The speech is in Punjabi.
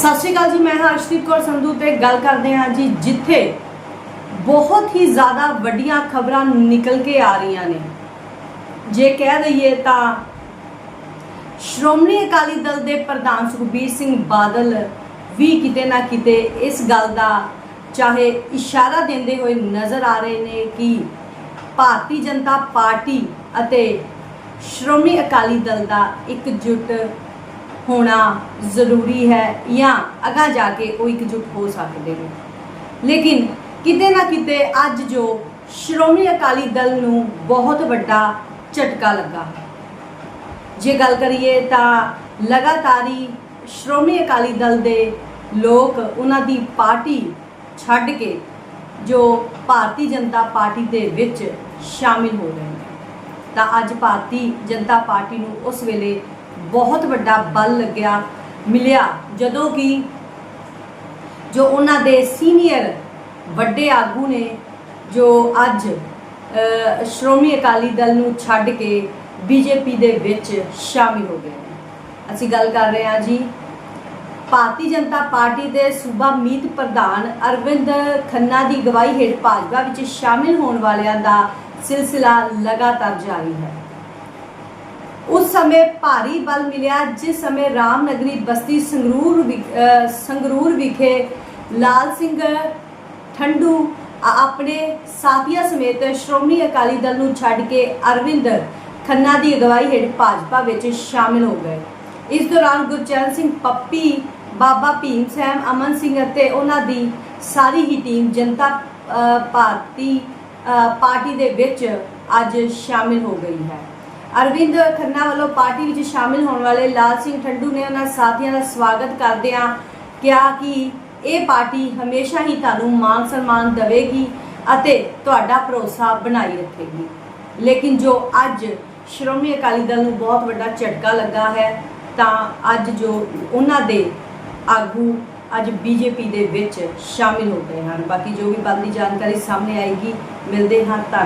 ਸਤਿ ਸ਼੍ਰੀ ਅਕਾਲ ਜੀ, ਮੈਂ ਹਰਸ਼ਦੀਪ ਕੌਰ ਸੰਧੂ ਤੇ ਗੱਲ ਕਰਦੇ ਹਾਂ ਜੀ, ਜਿੱਥੇ ਬਹੁਤ ਹੀ ਜ਼ਿਆਦਾ ਵੱਡੀਆਂ ਖਬਰਾਂ ਨਿਕਲ ਕੇ ਆ ਰਹੀਆਂ ਨੇ। ਜੇ ਕਹਿ ਦਈਏ ਤਾਂ ਸ਼੍ਰੋਮਣੀ ਅਕਾਲੀ ਦਲ ਦੇ ਪ੍ਰਧਾਨ ਸੁਖਬੀਰ ਸਿੰਘ ਬਾਦਲ ਵੀ ਕਿਤੇ ਨਾ ਕਿਤੇ ਇਸ ਗੱਲ ਦਾ ਚਾਹੇ ਇਸ਼ਾਰਾ ਦਿੰਦੇ ਹੋਏ ਨਜ਼ਰ ਆ ਰਹੇ ਨੇ ਕਿ ਭਾਰਤੀ ਜਨਤਾ ਪਾਰਟੀ ਅਤੇ ਸ਼੍ਰੋਮਣੀ ਅਕਾਲੀ ਦਲ ਦਾ ਇੱਕ ਇਕਜੁੱਟ ਹੋਣਾ ਜ਼ਰੂਰੀ ਹੈ ਜਾਂ ਅਗਾ ਜਾ ਕੇ ਉਹ ਇਕਜੁੱਟ ਹੋ ਸਕਦੇ ਨੇ। ਲੇਕਿਨ ਕਿਤੇ ਨਾ ਕਿਤੇ ਅੱਜ ਜੋ ਸ਼੍ਰੋਮਣੀ ਅਕਾਲੀ ਦਲ ਨੂੰ ਬਹੁਤ ਵੱਡਾ ਝਟਕਾ ਲੱਗਾ। ਜੇ ਗੱਲ ਕਰੀਏ ਤਾਂ ਲਗਾਤਾਰੀ ਸ਼੍ਰੋਮਣੀ ਅਕਾਲੀ ਦਲ ਦੇ ਲੋਕ ਉਹਨਾਂ ਦੀ ਪਾਰਟੀ ਛੱਡ ਕੇ ਜੋ ਭਾਰਤੀ ਜਨਤਾ ਪਾਰਟੀ ਦੇ ਵਿੱਚ ਸ਼ਾਮਿਲ ਹੋ ਗਏ ਨੇ। ਤਾਂ ਅੱਜ ਭਾਰਤੀ ਜਨਤਾ ਪਾਰਟੀ ਨੂੰ ਉਸ ਵੇਲੇ ਬਹੁਤ ਵੱਡਾ ਬਲ ਲੱਗਿਆ, ਮਿਲਿਆ। ਜਦੋਂ ਕਿ ਜੋ ਉਹਨਾਂ ਦੇ ਸੀਨੀਅਰ ਵੱਡੇ ਆਗੂ ਨੇ, ਜੋ ਅੱਜ ਸ਼੍ਰੋਮਣੀ ਅਕਾਲੀ ਦਲ ਨੂੰ ਛੱਡ ਕੇ ਬੀਜੇਪੀ ਦੇ ਵਿੱਚ ਸ਼ਾਮਿਲ ਹੋ ਗਏ ਨੇ। ਅਸੀਂ ਗੱਲ ਕਰ ਰਹੇ ਹਾਂ ਜੀ, ਭਾਰਤੀ ਜਨਤਾ ਪਾਰਟੀ ਦੇ ਸੂਬਾ ਮੀਤ ਪ੍ਰਧਾਨ ਅਰਵਿੰਦ ਖੰਨਾ ਦੀ ਅਗਵਾਈ ਹੇਠ ਭਾਜਪਾ ਵਿੱਚ ਸ਼ਾਮਿਲ ਹੋਣ ਵਾਲਿਆਂ ਦਾ ਸਿਲਸਿਲਾ ਲਗਾਤਾਰ ਜਾਰੀ ਹੈ। ਉਸ ਸਮੇਂ ਭਾਰੀ ਬਲ ਮਿਲਿਆ, ਜਿਸ ਸਮੇਂ ਰਾਮਨਗਰੀ ਬਸਤੀ ਸੰਗਰੂਰ ਵਿਖ- ਸੰਗਰੂਰ ਵਿਖੇ ਲਾਲ ਸਿੰਘ ਠੰਡੂ ਆਪਣੇ ਸਾਥੀਆਂ ਸਮੇਤ ਸ਼੍ਰੋਮਣੀ ਅਕਾਲੀ ਦਲ ਨੂੰ ਛੱਡ ਕੇ ਅਰਵਿੰਦ ਖੰਨਾ ਦੀ ਅਗਵਾਈ ਹੇਠ ਭਾਜਪਾ ਵਿੱਚ ਸ਼ਾਮਿਲ ਹੋ ਗਏ। ਇਸ ਦੌਰਾਨ ਗੁਰਚਰਨ ਸਿੰਘ ਪੱਪੀ, ਬਾਬਾ ਭੀਮ ਸੈਮ, ਅਮਨ ਸਿੰਘ ਅਤੇ ਉਹਨਾਂ ਦੀ ਸਾਰੀ ਹੀ ਟੀਮ ਜਨਤਾ ਭਾਰਤੀ ਪਾਰਟੀ ਦੇ ਵਿੱਚ ਅੱਜ ਸ਼ਾਮਿਲ ਹੋ ਗਈ ਹੈ। ਅਰਵਿੰਦ ਖੰਨਾ ਵੱਲੋਂ ਪਾਰਟੀ ਵਿੱਚ ਸ਼ਾਮਿਲ ਹੋਣ ਵਾਲੇ ਲਾਲ ਸਿੰਘ ਠੰਡੂ ਨੇ ਉਹਨਾਂ ਸਾਥੀਆਂ ਦਾ ਸਵਾਗਤ ਕਰਦਿਆਂ ਕਿਹਾ ਕਿ ਇਹ ਪਾਰਟੀ ਹਮੇਸ਼ਾ ਹੀ ਤੁਹਾਨੂੰ ਮਾਨ ਸਨਮਾਨ ਦੇਵੇਗੀ ਅਤੇ ਤੁਹਾਡਾ ਭਰੋਸਾ ਬਣਾਈ ਰੱਖੇਗੀ। ਲੇਕਿਨ ਜੋ ਅੱਜ ਸ਼੍ਰੋਮਣੀ ਅਕਾਲੀ ਦਲ ਨੂੰ ਬਹੁਤ ਵੱਡਾ ਝਟਕਾ ਲੱਗਾ ਹੈ, ਤਾਂ ਅੱਜ ਜੋ ਉਹਨਾਂ ਦੇ ਆਗੂ ਅੱਜ ਬੀਜੇਪੀ ਦੇ ਵਿੱਚ ਸ਼ਾਮਿਲ ਹੋ ਗਏ ਹਨ। ਬਾਕੀ ਜੋ ਵੀ ਬਣਦੀ ਜਾਣਕਾਰੀ ਸਾਹਮਣੇ ਆਏਗੀ, ਮਿਲਦੇ ਹਾਂ ਧੰਨ